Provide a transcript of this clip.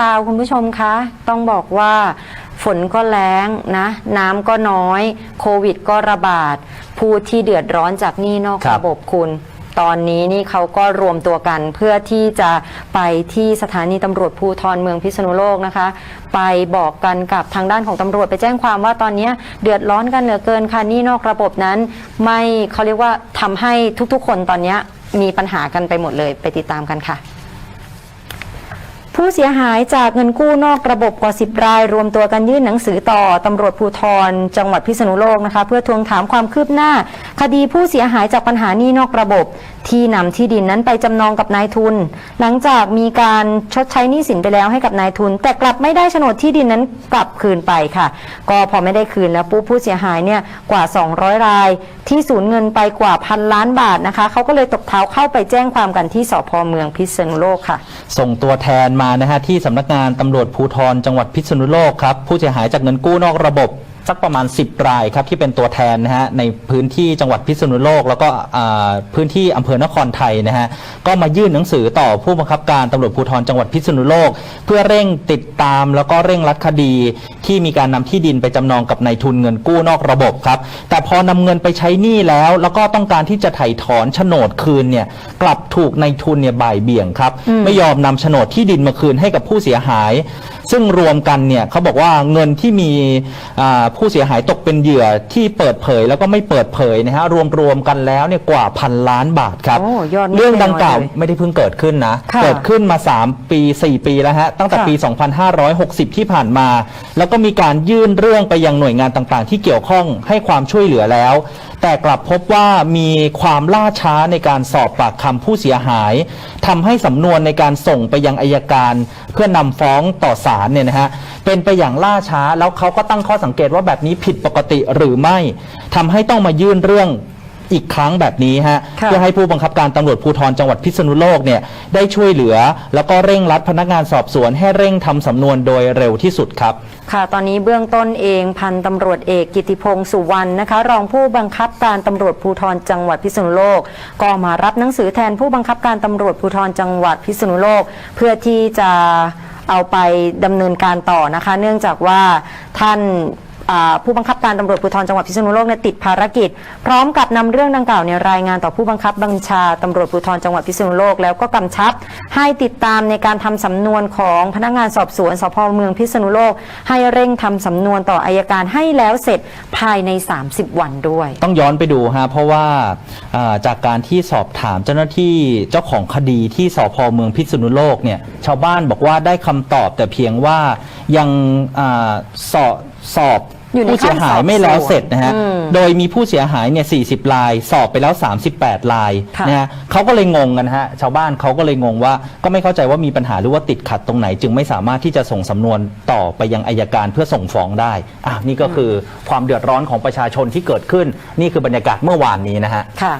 ราวคุณผู้ชมคะ ต้องบอกว่าฝนก็แล้งนะ น้ำก็น้อย โควิดก็ระบาด ผู้ที่เดือดร้อนจากหนี้นอกครับ ระบบคุณ ตอนนี้นี่เขาก็รวมตัวกันเพื่อที่จะไปที่สถานีตำรวจภูธรเมืองพิษณุโลกนะคะ ไปบอกกันกับทางด้านของตำรวจไปแจ้งความว่าตอนนี้เดือดร้อนกันเหลือเกินค่ะหนี่นอกระบบนั้น ไม่เขาเรียกว่าทำให้ทุกๆ คนตอนนี้มีปัญหากันไปหมดเลยไปติดตามกันค่ะ ผู้เสียหายจากเงินกู้นอกระบบกว่า 10 ราย รวมตัวกันยื่นหนังสือต่อตำรวจภูธรจังหวัดพิษณุโลกนะคะ เพื่อทวงถามความคืบหน้า คดีผู้เสียหายจากปัญหานี้นอกระบบ ที่นำที่ดินนั้นไปจำนองกับนายทุน หลังจากมีการชดใช้หนี้สินไปแล้วให้กับนายทุน แต่กลับไม่ได้โฉนดที่ดินนั้นกลับคืนไปค่ะ ก็พอไม่ได้คืนแล้วปุ๊บผู้เสียหายเนี่ยกว่า 200 ราย ที่สูญเงินไปกว่าพันล้านบาทนะคะเขาก็เลยตบเท้าเข้าไปแจ้งความกันที่สพเมืองพิษณุโลกค่ะ ส่งตัวแทนมานะฮะที่สำนักงานตำรวจภูธรจังหวัดพิษณุโลกครับผู้เสียหายจากเงินกู้นอกระบบ สักประมาณ 10 รายครับที่เป็นตัวแทนนะฮะในพื้นที่จังหวัดพิษณุโลก แล้วก็อ่าพื้นที่อำเภอนครไทยนะฮะก็มายื่นหนังสือต่อผู้บังคับการตำรวจภูธรจังหวัดพิษณุโลก เพื่อเร่งติดตามแล้วก็เร่งรัดคดีที่มีการนำที่ดินไปจำนองกับนายทุนเงินกู้นอกระบบครับ แต่พอนำเงินไปใช้หนี้แล้ว แล้วก็ต้องการที่จะไถ่ถอนโฉนดคืนเนี่ยกลับถูกนายทุนเนี่ยบ่ายเบี่ยงครับ ไม่ยอมนำโฉนดที่ดินมาคืนให้กับผู้เสียหาย ซึ่งรวมกันเนี่ยเขาบอกว่าเงินที่มีอ่าผู้เสียหายตกเป็นเหยื่อที่เปิดเผยแล้วก็ไม่เปิดเผยนะฮะรวมๆกันแล้วเนี่ยกว่าพันล้านบาทครับโอ้ยอดไม่เรื่องดังกล่าวน้อยเลยไม่ได้เพิ่งเกิดขึ้นนะค่ะเกิดขึ้นมา 3 ปี 4 ปีแล้วฮะ ตั้งแต่ค่ะปี 2560 ที่ผ่านมา แล้วก็มีการยื่นเรื่องไปยังหน่วยงานต่างๆ ที่เกี่ยวข้องให้ความช่วยเหลือแล้ว แต่กลับพบว่ามีความล่าช้าในการสอบปากคำผู้เสียหายทำให้สำนวนในการส่งไปยังอายการ เพื่อนำฟ้องต่อศาลเนี่ยนะฮะเป็นไปอย่างล่าช้าแล้วเขาก็ตั้งข้อสังเกตว่าแบบนี้ผิดปกติหรือไม่ทำให้ต้องมายื่นเรื่อง อีกครั้งแบบนี้ฮะค่ะ เพื่อให้ผู้บังคับการตำรวจภูธรจังหวัดพิษณุโลกเนี่ยได้ช่วยเหลือ แล้วก็เร่งรัดพนักงานสอบสวนให้เร่งทำสำนวนโดยเร็วที่สุดครับ ค่ะ ตอนนี้เบื้องต้นเองพันตำรวจเอกกิติพงศ์สุวรรณนะคะ รองผู้บังคับการตำรวจภูธรจังหวัดพิษณุโลก ก็มารับหนังสือแทนผู้บังคับการตำรวจภูธรจังหวัดพิษณุโลก เพื่อที่จะเอาไปดำเนินการต่อนะคะ เนื่องจากว่าท่าน อ่าผู้บังคับการตำรวจภูธรจังหวัดพิษณุโลกเนี่ยติดภารกิจ พร้อมกับนำเรื่องดังกล่าวเนี่ยรายงานต่อผู้บังคับบัญชาตำรวจภูธรจังหวัดพิษณุโลกแล้วก็กำชับ ให้ติดตามในการทำสำนวนของพนักงานสอบสวนสพเมืองพิษณุโลก ให้เร่งทำสำนวนต่ออายการให้แล้วเสร็จภายใน 30 วันด้วย ต้องย้อนไปดูฮะเพราะว่าอ่าจากการที่สอบถามเจ้าหน้าที่เจ้าของคดีที่สพเมืองพิษณุโลกเนี่ยชาวบ้านบอกว่าได้คำตอบแต่เพียงว่ายังอาสอบสอบ อยู่ในผู้เสียหายขั้นสอบไม่แล้วเสร็จนะฮะ อืม โดยมีผู้เสียหายเนี่ย40ลาย สอบไปแล้ว 38ลายค่ะนะฮะเขาก็เลยงงกันฮะ ชาวบ้านเขาก็เลยงงว่า ก็ไม่เข้าใจว่ามีปัญหาหรือว่าติดขัดตรงไหน จึงไม่สามารถที่จะส่งสำนวนต่อไปยังอายการเพื่อส่งฟ้องได้ อะนี่ก็คือความเดือดร้อนของประชาชนที่เกิดขึ้น นี่คือบรรยากาศเมื่อวานนี้นะฮะ ค่ะ